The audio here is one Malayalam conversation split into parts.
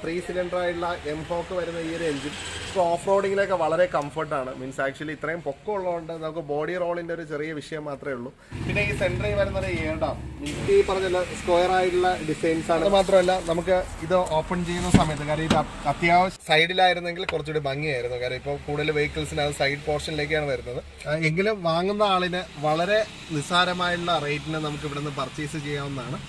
ത്രീ സിലിണ്ടർ ആയിട്ടുള്ള എം ഹോക്ക് വരുന്ന ഈ ഒരു എഞ്ചിൻ ഇപ്പോൾ ഓഫ് റോഡിങ്ങിലൊക്കെ വളരെ കംഫർട്ടാണ് മീൻസ് ആക്ച്വലി ഇത്രയും പൊക്കം ഉള്ളതുകൊണ്ട് നമുക്ക് ബോഡി റോളിന്റെ ഒരു ചെറിയ വിഷയം മാത്രമേ ഉള്ളൂ. പിന്നെ ഈ സെന്ററിൽ വരുന്നത് ഏടാം ഈ പറഞ്ഞ സ്ക്വയർ ആയിട്ടുള്ള ഡിസൈൻസ് ആണ്. മാത്രമല്ല നമുക്ക് ഇത് ഓപ്പൺ ചെയ്യുന്ന സമയത്ത് കാരണം ഇത് അത് അത്യാവശ്യം സൈഡിലായിരുന്നെങ്കിൽ കുറച്ചുകൂടി ഭംഗിയായിരുന്നു. കാര്യം ഇപ്പോൾ കൂടുതൽ വെഹിക്കിൾസിന് അത് സൈഡ് പോർഷനിലേക്കാണ് വരുന്നത്. എങ്കിലും വാങ്ങുന്ന ആളിന് വളരെ നിസ്സാരമായുള്ള റേറ്റിന് നമുക്ക് ഇവിടുന്ന് പർച്ചേസ് ചെയ്യാവുന്നതാണ്.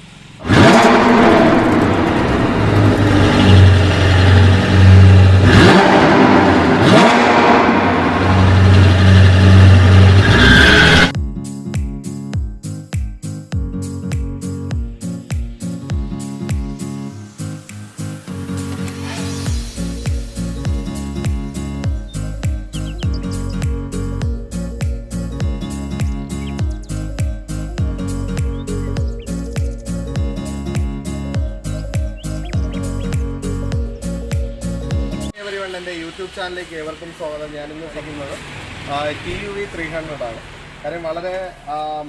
യൂട്യൂബ് ചാനലിലേക്ക് ഏവർക്കും സ്വാഗതം. ഞാനിന്ന് ചെയ്യുന്നത് T U V three hundred ആണ്. കാര്യം വളരെ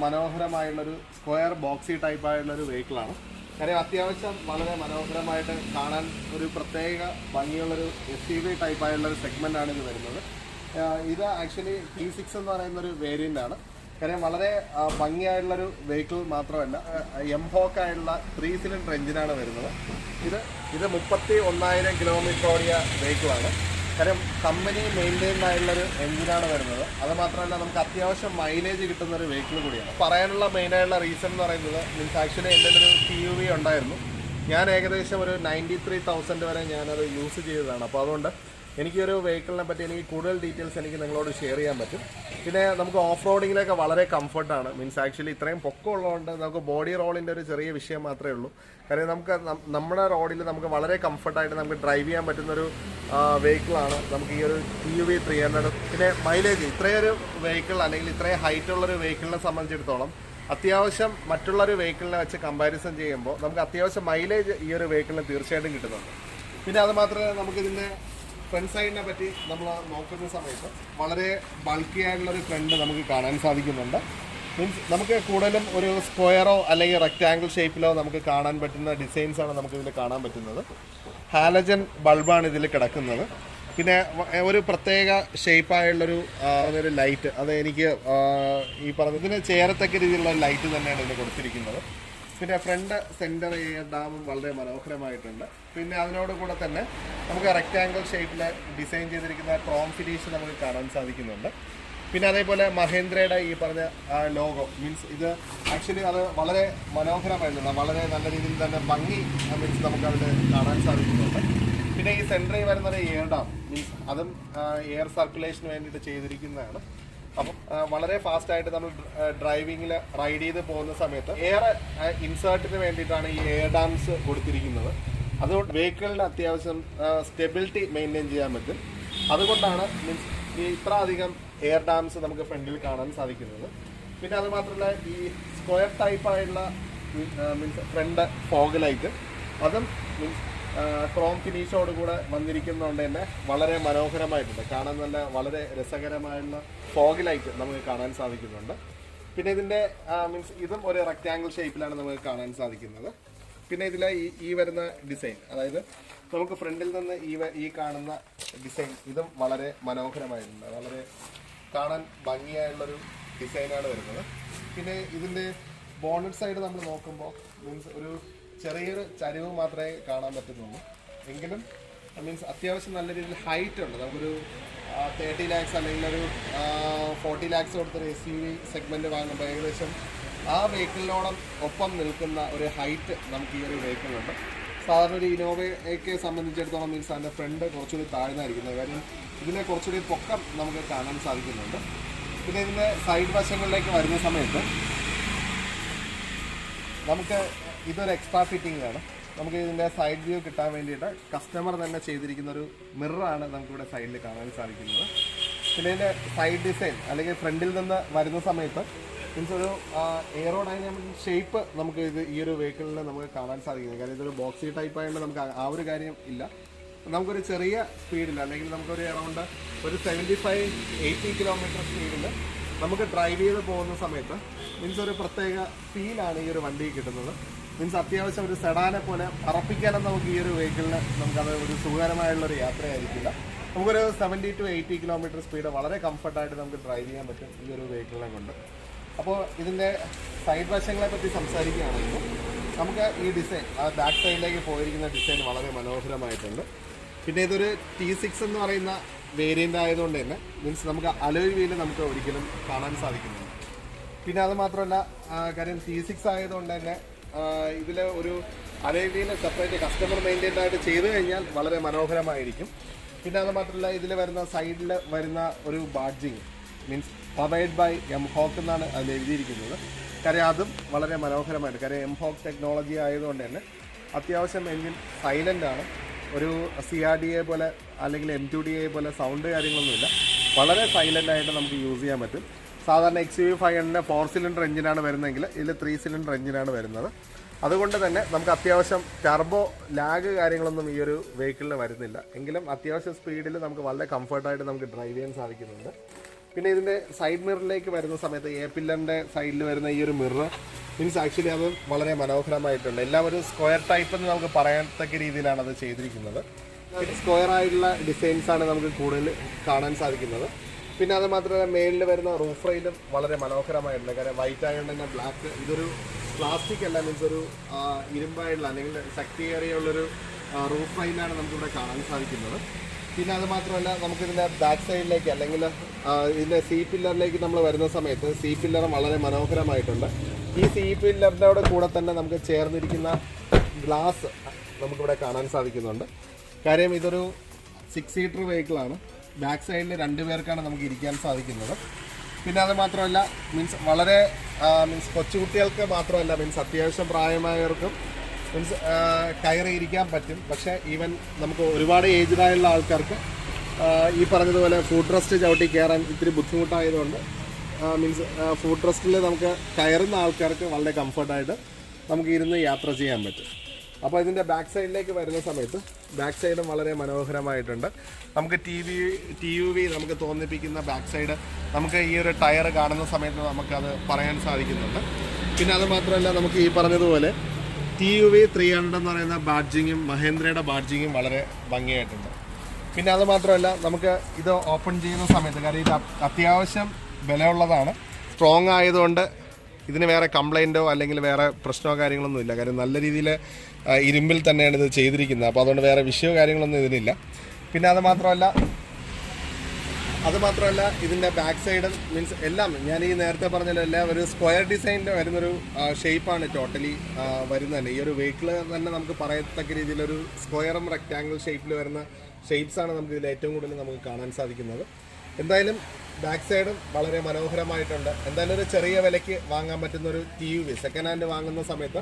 മനോഹരമായുള്ളൊരു സ്ക്വയർ ബോക്സി ടൈപ്പ് ആയിട്ടുള്ളൊരു വെഹിക്കിളാണ് കാര്യം അത്യാവശ്യം വളരെ മനോഹരമായിട്ട് കാണാൻ ഒരു പ്രത്യേക ഭംഗിയുള്ളൊരു എസ് യു വി ടൈപ്പ് ആയിട്ടുള്ളൊരു സെഗ്മെന്റ് ആണ് ഇത് വരുന്നത്. ഇത് ആക്ച്വലി ടി സിക്സ് എന്ന് പറയുന്നൊരു ആണ്. കാര്യം വളരെ ഭംഗിയായുള്ളൊരു വെഹിക്കിൾ മാത്രമല്ല എം ഹോക്ക് ആയിട്ടുള്ള ത്രീ സിലിണ്ടർ എഞ്ചിനാണ് വരുന്നത്. ഇത് ഇത് മുപ്പത്തി ഒന്നായിരം കിലോമീറ്റർ ഓടിയ വെഹിക്കിളാണ് കാര്യം കമ്പനി മെയിന്റെയിൻ ആയിട്ടുള്ളൊരു എഞ്ചിനാണ് വരുന്നത്. അത് മാത്രമല്ല നമുക്ക് അത്യാവശ്യം മൈലേജ് കിട്ടുന്ന ഒരു വെഹിക്കിൾ കൂടിയാണ് പറയാനുള്ള മെയിനായിട്ടുള്ള റീസൺ എന്ന് പറയുന്നത് മീൻസ് ആക്ച്വലി എന്റെ ഒരു ടി യു വി ഉണ്ടായിരുന്നു. ഞാൻ ഏകദേശം ഒരു നയന്റി ത്രീ തൗസൻഡ് വരെ ഞാനത് യൂസ് ചെയ്തതാണ്. അപ്പോൾ അതുകൊണ്ട് എനിക്ക് ഒരു വെഹിക്കിളിനെ പറ്റി എനിക്ക് കൂടുതൽ ഡീറ്റെയിൽസ് എനിക്ക് നിങ്ങളോട് ഷെയർ ചെയ്യാൻ പറ്റും. പിന്നെ നമുക്ക് ഓഫ് റോഡിങ്ങിലൊക്കെ വളരെ കംഫർട്ടാണ് മീൻസ് ആക്ച്വലി ഇത്രയും പൊക്കം ഉള്ളതുകൊണ്ട് നമുക്ക് ബോഡി റോളിന്റെ ഒരു ചെറിയ വിഷയം മാത്രമേ ഉള്ളൂ. കാര്യം നമുക്ക് നമ്മുടെ റോഡിൽ നമുക്ക് വളരെ കംഫർട്ടായിട്ട് നമുക്ക് ഡ്രൈവ് ചെയ്യാൻ പറ്റുന്നൊരു വെഹിക്കിളാണ് നമുക്ക് ഈ ഒരു T U V three hundred പിന്നെ മൈലേജ് ഇത്രയൊരു വെഹിക്കിൾ അല്ലെങ്കിൽ ഇത്രയും ഹൈറ്റ് ഉള്ളൊരു വെഹിക്കിളിനെ സംബന്ധിച്ചിടത്തോളം അത്യാവശ്യം മറ്റുള്ളൊരു വെഹിക്കിളിനെ വെച്ച് കമ്പാരിസൺ ചെയ്യുമ്പോൾ നമുക്ക് അത്യാവശ്യം മൈലേജ് ഈ ഒരു വെഹിക്കിളിന് തീർച്ചയായിട്ടും കിട്ടുന്നുണ്ട്. പിന്നെ അത് മാത്രമേ നമുക്കിതിന്റെ ഫ്രണ്ട് സൈഡിനെ പറ്റി നമ്മൾ നോക്കുന്ന സമയത്ത് വളരെ ബൾക്കി ആയിട്ടുള്ള ഒരു ഫ്രണ്ട് നമുക്ക് കാണാൻ സാധിക്കുന്നുണ്ട്. മീൻസ് നമുക്ക് കൂടുതലും ഒരു സ്ക്വയറോ അല്ലെങ്കിൽ റെക്റ്റാങ്കിൾ ഷേപ്പിലോ നമുക്ക് കാണാൻ പറ്റുന്ന ഡിസൈൻസ് ആണ് നമുക്ക് ഇതിൽ കാണാൻ പറ്റുന്നത്. ഹാലജൻ ബൾബാണ് ഇതിൽ കിടക്കുന്നത്. പിന്നെ ഒരു പ്രത്യേക ഷേപ്പായുള്ളൊരു ഒരു ലൈറ്റ് അത് എനിക്ക് ഈ പറഞ്ഞതിന് ചേരത്തക്ക രീതിയിലുള്ള ലൈറ്റ് തന്നെയാണ് ഇതിൽ കൊടുത്തിരിക്കുന്നത്. പിന്നെ ഫ്രണ്ട് സെന്റർ ഡാമും വളരെ മനോഹരമായിട്ടുണ്ട്. പിന്നെ അതിനോട് കൂടെ തന്നെ നമുക്ക് റെക്റ്റാങ്കിൾ ഷേപ്പിൽ ഡിസൈൻ ചെയ്തിരിക്കുന്ന ക്രോം ഫിനിഷ് നമുക്ക് കാണാൻ സാധിക്കുന്നുണ്ട്. പിന്നെ അതേപോലെ മഹേന്ദ്രയുടെ ഈ പറഞ്ഞ ലോഗോ മീൻസ് ഇത് ആക്ച്വലി അത് വളരെ മനോഹരമായിരുന്നു. വളരെ നല്ല രീതിയിൽ തന്നെ ഭംഗി മീൻസ് നമുക്ക് അതിൽ കാണാൻ സാധിക്കുന്നുണ്ട്. പിന്നെ ഈ സെന്ററിൽ വരുന്നൊരു എയർ ഡാം മീൻസ് അതും എയർ സർക്കുലേഷന് വേണ്ടിയിട്ട് ചെയ്തിരിക്കുന്നതാണ്. അപ്പം വളരെ ഫാസ്റ്റ് ആയിട്ട് നമ്മൾ ഡ്രൈവിങ്ങിൽ റൈഡ് ചെയ്ത് പോകുന്ന സമയത്ത് എയർ ഇൻസേർട്ടിന് വേണ്ടിയിട്ടാണ് ഈ എയർ ഡാൻസ് കൊടുത്തിരിക്കുന്നത്. അതുകൊണ്ട് വെഹിക്കിളിന് അത്യാവശ്യം സ്റ്റെബിലിറ്റി മെയിന്റെയിൻ ചെയ്യാൻ പറ്റും. അതുകൊണ്ടാണ് മീൻസ് ഈ ഇത്ര അധികം എയർ ഡാംസ് നമുക്ക് ഫ്രണ്ടിൽ കാണാൻ സാധിക്കുന്നത്. പിന്നെ അത് മാത്രമല്ല ഈ സ്ക്വയർ ടൈപ്പ് ആയിട്ടുള്ള മീൻസ് ഫ്രണ്ട് ഫോഗ് ലൈറ്റ് അതും മീൻസ് ക്രോം ഫിനിഷോട് കൂടെ വന്നിരിക്കുന്നതുകൊണ്ട് തന്നെ വളരെ മനോഹരമായിട്ടുണ്ട്. കാണാൻ നല്ല വളരെ രസകരമായുള്ള ഫോഗ് ലൈറ്റ് നമുക്ക് കാണാൻ സാധിക്കുന്നുണ്ട്. പിന്നെ ഇതിന്റെ മീൻസ് ഇതും ഒരു റെക്റ്റാങ്കിൾ ഷേപ്പിലാണ് നമുക്ക് കാണാൻ സാധിക്കുന്നത്. പിന്നെ ഇതിലെ ഈ ഈ വരുന്ന ഡിസൈൻ അതായത് നമുക്ക് ഫ്രണ്ടിൽ നിന്ന് ഈ ഈ കാണുന്ന ഡിസൈൻ ഇതും വളരെ മനോഹരമായിട്ടുണ്ട്. വളരെ കാണാൻ ഭംഗിയായുള്ളൊരു ഡിസൈനാണ് വരുന്നത്. പിന്നെ ഇതിന്റെ ബോണറ്റ് സൈഡ് നമ്മൾ നോക്കുമ്പോൾ മീൻസ് ഒരു ചെറിയൊരു ചരിവ് മാത്രമേ കാണാൻ പറ്റുന്നുള്ളൂ. എങ്കിലും മീൻസ് അത്യാവശ്യം നല്ല രീതിയിൽ ഹൈറ്റ് ഉണ്ട്. നമുക്കൊരു തേർട്ടി ലാക്സ് അല്ലെങ്കിൽ ഒരു ഫോർട്ടി ലാക്സ് കൊടുത്തൊരു എസ് യു വി സെഗ്മെന്റ് വാങ്ങുമ്പോൾ ഏകദേശം ആ വെഹിക്കിളിനോടം ഒപ്പം നിൽക്കുന്ന ഒരു ഹൈറ്റ് നമുക്ക് ഈ ഒരു വെഹിക്കിളുണ്ട് സാധാരണ ഒരു ഇനോവയൊക്കെ സംബന്ധിച്ചിടത്തോളം മീൻസ് അതിന്റെ ഫ്രണ്ട് കുറച്ചുകൂടി താഴ്ന്നായിരിക്കുന്നത്. കാര്യം ഇതിനെ കുറച്ചുകൂടി പൊക്കം നമുക്ക് കാണാൻ സാധിക്കുന്നുണ്ട്. പിന്നെ ഇതിന്റെ സൈഡ് വശങ്ങളിലേക്ക് വരുന്ന സമയത്ത് നമുക്ക് ഇതൊരു എക്സ്ട്രാ ഫിറ്റിംഗ് ആണ്. നമുക്ക് ഇതിന്റെ സൈഡ് വ്യൂ കിട്ടാൻ വേണ്ടിയിട്ട് കസ്റ്റമർ തന്നെ ചെയ്തിരിക്കുന്ന ഒരു മിററാണ് നമുക്കിവിടെ സൈഡിൽ കാണാൻ സാധിക്കുന്നത്. പിന്നെ ഇതിന്റെ സൈഡ് ഡിസൈൻ അല്ലെങ്കിൽ ഫ്രണ്ടിൽ നിന്ന് വരുന്ന സമയത്ത് മീൻസ് ഒരു എയറോഡൈനാമിക് ഷേപ്പ് നമുക്ക് ഇത് ഈ ഒരു വെഹിക്കിളിൽ നമുക്ക് കാണാൻ സാധിക്കുന്നത് കാരണം ഇതൊരു ബോക്സി ടൈപ്പ് ആയതുകൊണ്ട് നമുക്ക് ആ- ആ ഒരു കാര്യം ഇല്ല. നമുക്കൊരു ചെറിയ സ്പീഡിൽ അല്ലെങ്കിൽ നമുക്കൊരു എറൗണ്ട് ഒരു സെവന്റി ഫൈവ് എയ്റ്റി കിലോമീറ്റർ സ്പീഡിൽ നമുക്ക് ഡ്രൈവ് ചെയ്ത് പോകുന്ന സമയത്ത് മീൻസ് ഒരു പ്രത്യേക ഫീലാണ് ഈ ഒരു വണ്ടി കിട്ടുന്നത്. മീൻസ് അത്യാവശ്യം ഒരു സെഡാനെ പോലെ പറപ്പിക്കാനും നമുക്ക് ഈ ഒരു വെഹിക്കിളിന് നമുക്കത് ഒരു സുഖകരമായുള്ളൊരു യാത്രയായിരിക്കില്ല. നമുക്കൊരു seventy to eighty kilometre speed വളരെ കംഫർട്ടായിട്ട് നമുക്ക് ഡ്രൈവ് ചെയ്യാൻ പറ്റും ഈ ഒരു വെഹിക്കിളിനെ കൊണ്ട്. അപ്പോൾ ഇതിന്റെ സൈഡ് വശങ്ങളെ പറ്റി സംസാരിക്കുകയാണെങ്കിൽ നമുക്ക് ഈ ഡിസൈൻ ആ ബാക്ക് സൈഡിലേക്ക് പോയിരിക്കുന്ന ഡിസൈൻ വളരെ മനോഹരമായിട്ടുണ്ട്. പിന്നെ ഇതൊരു ടി സിക്സ് എന്ന് പറയുന്ന വേരിയന്റ് ആയതുകൊണ്ട് തന്നെ മീൻസ് നമുക്ക് അലോയ് വീൽ നമുക്ക് ഒരിക്കലും കാണാൻ സാധിക്കുന്നില്ല. പിന്നെ അത് മാത്രമല്ല കാര്യം ടി സിക്സ് ആയതുകൊണ്ട് തന്നെ ഇതിൽ ഒരു alloy wheel separate customer maintained ആയിട്ട് ചെയ്തു കഴിഞ്ഞാൽ വളരെ മനോഹരമായിരിക്കും. പിന്നെ അത് മാത്രമല്ല ഇതിൽ വരുന്ന സൈഡിൽ വരുന്ന ഒരു badging means powered by M hawk എന്നാണ് അതിൽ എഴുതിയിരിക്കുന്നത്. കാര്യം അതും വളരെ മനോഹരമായിട്ട് കാര്യം എം ഹോക്ക് ടെക്നോളജി ആയതുകൊണ്ട് തന്നെ അത്യാവശ്യം എൻജിൻ സൈലന്റ് ആണ്. ഒരു സി ആർ ഡി എ പോലെ അല്ലെങ്കിൽ എം ടു ഡി എ പോലെ സൗണ്ട് കാര്യങ്ങളൊന്നുമില്ല. വളരെ സൈലന്റ് ആയിട്ട് നമുക്ക് യൂസ് ചെയ്യാൻ പറ്റും. സാധാരണ എക്സ് യു ഫൈവ് ഹൺഡ്രഡിന്റെ ഫോർ സിലിണ്ടർ എഞ്ചിനാണ് വരുന്നതെങ്കിൽ ഇതിൽ ത്രീ സിലിണ്ടർ എഞ്ചിനാണ് വരുന്നത്. അതുകൊണ്ട് തന്നെ നമുക്ക് അത്യാവശ്യം ടർബോ ലാഗ് കാര്യങ്ങളൊന്നും ഈ ഒരു വെഹിക്കിളിന് വരുന്നില്ല. എങ്കിലും അത്യാവശ്യം സ്പീഡിൽ നമുക്ക് വളരെ കംഫർട്ടായിട്ട് നമുക്ക് ഡ്രൈവ് ചെയ്യാൻ സാധിക്കുന്നുണ്ട്. പിന്നെ ഇതിന്റെ സൈഡ് മിററിലേക്ക് വരുന്ന സമയത്ത് എ പില്ലറിന്റെ സൈഡിൽ വരുന്ന ഈ ഒരു മിറർ മീൻസ് ആക്ച്വലി അത് വളരെ മനോഹരമായിട്ടുണ്ട്. എല്ലാം ഒരു സ്ക്വയർ ടൈപ്പ് എന്ന് നമുക്ക് പറയത്തക്ക രീതിയിലാണ് അത് ചെയ്തിരിക്കുന്നത്. സ്ക്വയർ ആയിട്ടുള്ള ഡിസൈൻസ് ആണ് നമുക്ക് കൂടുതൽ കാണാൻ സാധിക്കുന്നത്. പിന്നെ അത് മാത്രമല്ല മേളിൽ വരുന്ന റൂഫ് റൈലും വളരെ മനോഹരമായിട്ടുണ്ട്. കാരണം വൈറ്റ് ആയതുകൊണ്ട് തന്നെ ബ്ലാക്ക് ഇതൊരു പ്ലാസ്റ്റിക് അല്ല മീൻസ് ഒരു ഇരുമ്പായുള്ള അല്ലെങ്കിൽ ശക്തിയേറിയുള്ളൊരു റൂഫ് റൈലാണ് നമുക്കിവിടെ കാണാൻ സാധിക്കുന്നത്. പിന്നെ അത് മാത്രമല്ല നമുക്കിതിന്റെ ബാക്ക് സൈഡിലേക്ക് അല്ലെങ്കിൽ ഇതിന്റെ സി പില്ലറിലേക്ക് നമ്മൾ വരുന്ന സമയത്ത് സി പില്ലർ വളരെ മനോഹരമായിട്ടുണ്ട്. ഈ സി പില്ലറിന്റെ കൂടെ തന്നെ നമുക്ക് ചേർന്നിരിക്കുന്ന ഗ്ലാസ് നമുക്കിവിടെ കാണാൻ സാധിക്കുന്നുണ്ട്. കാര്യം ഇതൊരു സിക്സ് സീറ്റർ വെഹിക്കിളാണ് ബാക്ക് സൈഡിൽ രണ്ട് പേർക്കാണ് നമുക്ക് ഇരിക്കാൻ സാധിക്കുന്നത്. പിന്നെ അത് മാത്രമല്ല മീൻസ് വളരെ മീൻസ് കൊച്ചുകുട്ടികൾക്ക് മാത്രമല്ല മീൻസ് അത്യാവശ്യം പ്രായമായവർക്കും മീൻസ് കയറി ഇരിക്കാൻ പറ്റും. പക്ഷേ ഈവൻ നമുക്ക് ഒരുപാട് ഏജ്ഡായുള്ള ആൾക്കാർക്ക് ഈ പറഞ്ഞതുപോലെ ഫുഡ് റെസ്റ്റ് ചവിട്ടി കയറാൻ ഇത്തിരി ബുദ്ധിമുട്ടായതുകൊണ്ട് മീൻസ് ഫുഡ് ട്രസ്റ്റിൽ നമുക്ക് കയറുന്ന ആൾക്കാർക്ക് വളരെ കംഫർട്ടായിട്ട് നമുക്ക് ഇരുന്ന് യാത്ര ചെയ്യാൻ പറ്റും. അപ്പോൾ ഇതിന്റെ ബാക്ക് സൈഡിലേക്ക് വരുന്ന സമയത്ത് ബാക്ക് സൈഡും വളരെ മനോഹരമായിട്ടുണ്ട്. നമുക്ക് T V T U V നമുക്ക് തോന്നിപ്പിക്കുന്ന ബാക്ക് സൈഡ് നമുക്ക് ഈ ഒരു ടയർ കാണുന്ന സമയത്ത് നമുക്കത് പറയാൻ സാധിക്കുന്നുണ്ട്. പിന്നെ അത് മാത്രമല്ല നമുക്ക് ഈ പറഞ്ഞതുപോലെ T U V three hundred എന്ന് പറയുന്ന ബാഡ്ജിങ്ങും മഹേന്ദ്രയുടെ ബാഡ്ജിങ്ങും വളരെ ഭംഗിയായിട്ടുണ്ട്. പിന്നെ അത് മാത്രമല്ല നമുക്ക് ഇത് ഓപ്പൺ ചെയ്യുന്ന സമയത്ത് കാര്യം ഇത് അത്യാവശ്യം വിലയുള്ളതാണ്. സ്ട്രോങ് ആയതുകൊണ്ട് ഇതിന് വേറെ കംപ്ലൈന്റോ അല്ലെങ്കിൽ വേറെ പ്രശ്നമോ കാര്യങ്ങളൊന്നും ഇല്ല. കാര്യം നല്ല രീതിയിൽ ഇരുമ്പിൽ തന്നെയാണ് ഇത് ചെയ്തിരിക്കുന്നത്. അപ്പോൾ അതുകൊണ്ട് വേറെ വിഷയമോ കാര്യങ്ങളൊന്നും ഇതിനില്ല. പിന്നെ അത് മാത്രമല്ല അത് മാത്രമല്ല ഇതിന്റെ ബാക്ക് സൈഡ് മീൻസ് എല്ലാം ഞാൻ ഈ നേരത്തെ പറഞ്ഞല്ലോ എല്ലാം ഒരു സ്ക്വയർ ഡിസൈനിന്റെ വരുന്നൊരു ഷേപ്പാണ് ടോട്ടലി വരുന്നത് തന്നെ. ഈ ഒരു വെഹിക്കിൾ തന്നെ നമുക്ക് പറയത്തക്ക രീതിയിലൊരു സ്ക്വയറും റെക്റ്റാങ്കിൾ ഷേപ്പിൽ വരുന്ന ഷേപ്സാണ് നമുക്ക് ഇതിൽ ഏറ്റവും കൂടുതൽ നമുക്ക് കാണാൻ സാധിക്കുന്നത്. എന്തായാലും ബാക്ക് സൈഡും വളരെ മനോഹരമായിട്ടുണ്ട്. എന്തായാലും ഒരു ചെറിയ വിലയ്ക്ക് വാങ്ങാൻ പറ്റുന്ന ഒരു ടി വി സെക്കൻഡ് ഹാൻഡ് വാങ്ങുന്ന സമയത്ത്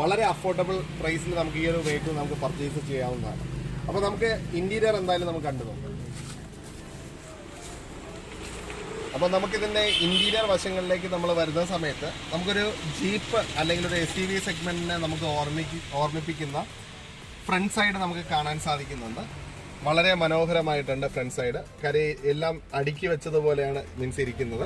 വളരെ അഫോർഡബിൾ പ്രൈസിൽ നമുക്ക് ഈ ഒരു വെഹിക്കിൾ നമുക്ക് പർച്ചേസ് ചെയ്യാവുന്നതാണ്. അപ്പോൾ നമുക്ക് ഇന്റീരിയർ എന്തായാലും നമുക്ക് കണ്ടു നോക്കാം. അപ്പോൾ നമുക്കിതിന്റെ ഇന്റീരിയർ വശങ്ങളിലേക്ക് നമ്മൾ വരുന്ന സമയത്ത് നമുക്കൊരു ജീപ്പ് അല്ലെങ്കിൽ ഒരു എസ് സെഗ്മെന്റിനെ വി സെഗ്മെന്റിനെ നമുക്ക് ഓർമ്മിക്ക് ഓർമ്മിപ്പിക്കുന്ന ഫ്രണ്ട് സൈഡ് നമുക്ക് കാണാൻ സാധിക്കുന്നുണ്ട്. വളരെ മനോഹരമായിട്ടുണ്ട് ഫ്രണ്ട് സൈഡ്. കാര്യം എല്ലാം അടുക്കി വെച്ചതുപോലെയാണ് മീൻസ് ഇരിക്കുന്നത്.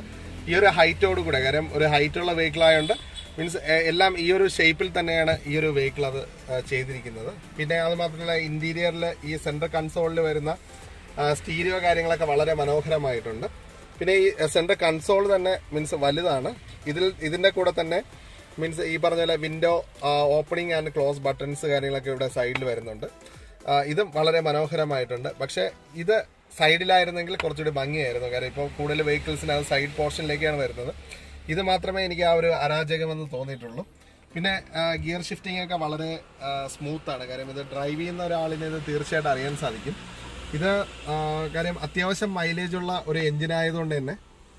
ഈ ഒരു ഹൈറ്റോട് കൂടെ കാര്യം ഒരു ഹൈറ്റുള്ള വെഹിക്കിൾ ആയതുകൊണ്ട് മീൻസ് എല്ലാം ഈ ഒരു ഷേപ്പിൽ തന്നെയാണ് ഈ ഒരു വെഹിക്കിൾ അത് ചെയ്തിരിക്കുന്നത്. പിന്നെ അത് മാത്രമല്ല ഇന്റീരിയറിൽ ഈ സെൻട്രൽ കൺസോളിൽ വരുന്ന സ്റ്റീരിയോ കാര്യങ്ങളൊക്കെ വളരെ മനോഹരമായിട്ടുണ്ട്. പിന്നെ ഈ സെൻട്രൽ കൺസോൾ തന്നെ മീൻസ് വലുതാണ്. ഇതിൽ ഇതിന്റെ കൂടെ തന്നെ മീൻസ് ഈ പറഞ്ഞ പോലെ window opening and close buttons കാര്യങ്ങളൊക്കെ ഇവിടെ സൈഡിൽ വരുന്നുണ്ട്. ഇതും വളരെ മനോഹരമായിട്ടുണ്ട്. പക്ഷേ ഇത് സൈഡിലായിരുന്നെങ്കിൽ കുറച്ചുകൂടി ഭംഗിയായിരുന്നു. കാരണം ഇപ്പോൾ കൂടുതൽ വെഹിക്കിൾസിന് അത് സൈഡ് പോർഷനിലേക്കാണ് വരുന്നത്. ഇത് മാത്രമേ എനിക്ക് ആ ഒരു അരാജകമെന്ന് തോന്നിയിട്ടുള്ളൂ. പിന്നെ ഗിയർ ഷിഫ്റ്റിംഗ് ഒക്കെ വളരെ സ്മൂത്താണ് കാര്യം ഇത് ഡ്രൈവ് ചെയ്യുന്ന ഒരാളിനെ ഇത് തീർച്ചയായിട്ടും അറിയാൻ സാധിക്കും. ഇത് കാര്യം അത്യാവശ്യം മൈലേജ് ഉള്ള ഒരു എഞ്ചിൻ ആയതുകൊണ്ട് തന്നെ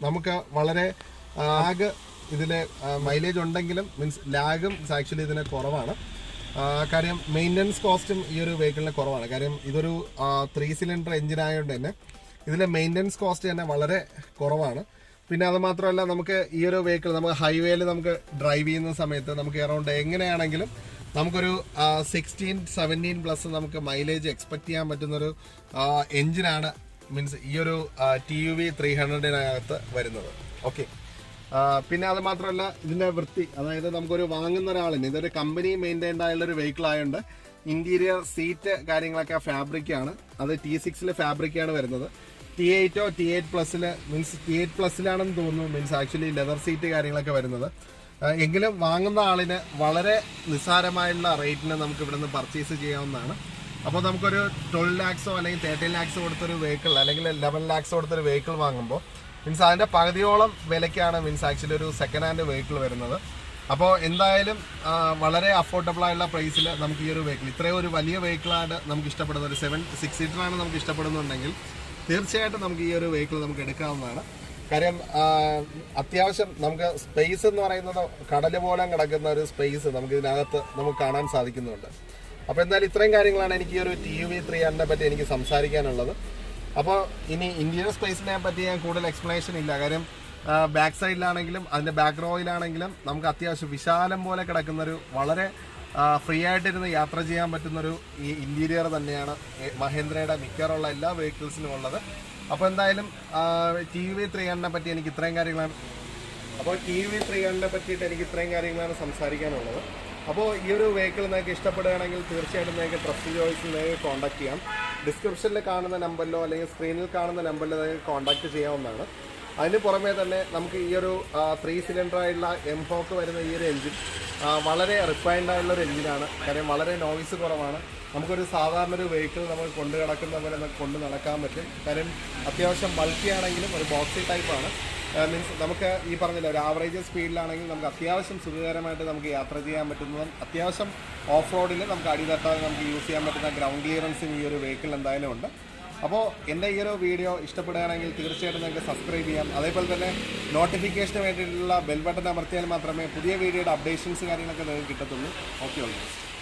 നമുക്ക് വളരെ ലാഗ് ഇതിൽ മൈലേജ് ഉണ്ടെങ്കിലും മീൻസ് ലാഗും ആക്ച്വലി ഇതിന് കുറവാണ്. കാര്യം മെയിന്റനൻസ് കോസ്റ്റും ഈ ഒരു വെഹിക്കിളിന് കുറവാണ്. കാര്യം ഇതൊരു ത്രീ സിലിണ്ടർ എഞ്ചിൻ ആയതുകൊണ്ട് തന്നെ ഇതിലെ മെയിന്റനൻസ് കോസ്റ്റ് തന്നെ വളരെ കുറവാണ്. പിന്നെ അത് മാത്രമല്ല നമുക്ക് ഈ ഒരു വെഹിക്കിൾ നമുക്ക് ഹൈവേയിൽ നമുക്ക് ഡ്രൈവ് ചെയ്യുന്ന സമയത്ത് നമുക്ക് എറൗണ്ട് എങ്ങനെയാണെങ്കിലും നമുക്കൊരു സിക്സ്റ്റീൻ സെവന്റീൻ പ്ലസ് നമുക്ക് മൈലേജ് എക്സ്പെക്ട് ചെയ്യാൻ പറ്റുന്നൊരു എഞ്ചിനാണ് മീൻസ് ഈ ഒരു ടി യു വി ത്രീ ഹൺഡ്രഡിനകത്ത് വരുന്നത്. ഓക്കെ പിന്നെ അത് മാത്രമല്ല ഇതിന്റെ വൃത്തി. അതായത് നമുക്കൊരു വാങ്ങുന്ന ഒരാളിന് ഇതൊരു കമ്പനി മെയിന്റൈൻഡ് ആയുള്ള ഒരു വെഹിക്കിൾ ആയതുകൊണ്ട് ഇന്റീരിയർ സീറ്റ് കാര്യങ്ങളൊക്കെ ഫാബ്രിക് ആണ്. അത് ടി സിക്സിൽ ഫാബ്രിക് ആണ് വരുന്നത്. ടി എയ്റ്റോ ടി എയ്റ്റ് പ്ലസ്സിൽ മീൻസ് ടി എയ്റ്റ് പ്ലസ്സിലാണെന്ന് തോന്നുന്നു മീൻസ് ആക്ച്വലി ലെതർ സീറ്റ് കാര്യങ്ങളൊക്കെ വരുന്നത്. എങ്കിലും വാങ്ങുന്ന ആളിന് വളരെ നിസ്സാരമായുള്ള റേറ്റിന് നമുക്ക് ഇവിടെ നിന്ന് പർച്ചേസ് ചെയ്യാവുന്നതാണ്. അപ്പോൾ നമുക്കൊരു ട്വൽവ് ലാക്സോ അല്ലെങ്കിൽ തേർട്ടീൻ ലാക്സോ കൊടുത്തൊരു വെഹിക്കിൾ അല്ലെങ്കിൽ ലെവൻ ലാക്സോ കൊടുത്തൊരു വെഹിക്കിൾ വാങ്ങുമ്പോൾ മീൻസ് അതിന്റെ പകുതിയോളം വിലയ്ക്കാണ് മീൻസ് ആക്ച്വലി ഒരു സെക്കൻഡ് ഹാൻഡ് വെഹിക്കിൾ വരുന്നത്. അപ്പോൾ എന്തായാലും വളരെ അഫോർഡബിൾ ആയുള്ള പ്രൈസിൽ നമുക്ക് ഈ ഒരു വെഹിക്കിൾ ഇത്രയും ഒരു വലിയ വെഹിക്കിളാണ് നമുക്ക് ഇഷ്ടപ്പെടുന്നത്. ഒരു സെവൻ സിക്സ് സീറ്ററാണ് നമുക്ക് ഇഷ്ടപ്പെടുന്നുണ്ടെങ്കിൽ തീർച്ചയായിട്ടും നമുക്ക് ഈ ഒരു വെഹിക്കിൾ നമുക്ക് എടുക്കാവുന്നതാണ്. കാര്യം അത്യാവശ്യം നമുക്ക് സ്പേസ് എന്ന് പറയുന്നത് കടൽ പോലെ കിടക്കുന്ന ഒരു സ്പേസ് നമുക്ക് ഇതിനകത്ത് നമുക്ക് കാണാൻ സാധിക്കുന്നുണ്ട്. അപ്പോൾ എന്തായാലും ഇത്രയും കാര്യങ്ങളാണ് എനിക്ക് ഈ ഒരു ടി യു വി ത്രീ ഹൺഡ്രഡിനെ പറ്റി എനിക്ക് സംസാരിക്കാനുള്ളത്. അപ്പോൾ ഇനി ഇന്ത്യൻ സ്പേസിനെ പറ്റി ഞാൻ കൂടുതൽ എക്സ്പ്ലനേഷൻ ഇല്ല. കാര്യം ബാക്ക് സൈഡിലാണെങ്കിലും അതിന്റെ ബാക്ക് റോയിലാണെങ്കിലും നമുക്ക് അത്യാവശ്യം വിശാലം പോലെ കിടക്കുന്നൊരു വളരെ ഫ്രീ ആയിട്ടിരുന്ന് യാത്ര ചെയ്യാൻ പറ്റുന്നൊരു ഈ ഇന്റീരിയർ തന്നെയാണ് മഹേന്ദ്രയുടെ മിക്കവാറുള്ള എല്ലാ വെഹിക്കിൾസിനും ഉള്ളത്. അപ്പോൾ എന്തായാലും ടി വി ത്രീ ഹൺഡ്രഡിനെ പറ്റി എനിക്ക് ഇത്രയും കാര്യങ്ങളാണ് അപ്പോൾ ടി വി ത്രീ ഹൺഡ്രഡിനെ പറ്റിയിട്ട് എനിക്ക് ഇത്രയും കാര്യങ്ങളാണ് സംസാരിക്കാനുള്ളത്. അപ്പോൾ ഈ ഒരു വെഹിക്കിൾ നിങ്ങൾക്ക് ഇഷ്ടപ്പെടുകയാണെങ്കിൽ തീർച്ചയായിട്ടും നിങ്ങൾക്ക് ട്രസ്റ്റ് ചോയ്സിൽ നിങ്ങൾക്ക് കോൺടാക്ട് ചെയ്യാം. ഡിസ്ക്രിപ്ഷനിൽ കാണുന്ന നമ്പറിലോ അല്ലെങ്കിൽ സ്ക്രീനിൽ കാണുന്ന നമ്പറിലോ നിങ്ങൾക്ക് കോൺടാക്ട് ചെയ്യാവുന്നതാണ്. അതിന് പുറമേ തന്നെ നമുക്ക് ഈ ഒരു ത്രീ സിലിണ്ടർ ആയിട്ടുള്ള എം ഹോക്ക് വരുന്ന ഈ ഒരു എഞ്ചിൻ വളരെ റിഫൈൻഡ് ആയിട്ടുള്ള ഒരു എഞ്ചിനാണ് കാര്യം വളരെ നോയിസ് കുറവാണ്. നമുക്കൊരു സാധാരണ ഒരു വെഹിക്കിൾ നമ്മൾ കൊണ്ടു കിടക്കുന്ന പോലെ കൊണ്ട് നടക്കാൻ പറ്റും. കാര്യം അത്യാവശ്യം ബൾക്കി ആണെങ്കിലും ഒരു ബോക്സി ടൈപ്പാണ് മീൻസ് നമുക്ക് ഈ പറഞ്ഞില്ല ഒരു ആവറേജ് സ്പീഡിലാണെങ്കിൽ നമുക്ക് അത്യാവശ്യം സുഖകരമായിട്ട് നമുക്ക് യാത്ര ചെയ്യാൻ പറ്റുന്നതും അത്യാവശ്യം ഓഫ് റോഡിൽ നമുക്ക് അടി തട്ടാതെ നമുക്ക് യൂസ് ചെയ്യാൻ പറ്റുന്ന ഗ്രൗണ്ട് ക്ലിയറൻസും ഈ ഒരു വെഹിക്കിൾ എന്തായാലും ഉണ്ട്. അപ്പോൾ എന്റെ ഈ ഒരു വീഡിയോ ഇഷ്ടപ്പെടുകയാണെങ്കിൽ തീർച്ചയായിട്ടും നിങ്ങൾക്ക് സബ്സ്ക്രൈബ് ചെയ്യാം. അതേപോലെ തന്നെ നോട്ടിഫിക്കേഷന് വേണ്ടിയിട്ടുള്ള ബെൽ ബട്ടൺ അമർത്തിയാൽ മാത്രമേ പുതിയ വീഡിയോയുടെ അപ്ഡേഷൻസ് കാര്യങ്ങളൊക്കെ നിങ്ങൾക്ക് കിട്ടത്തുള്ളൂ. Okay almost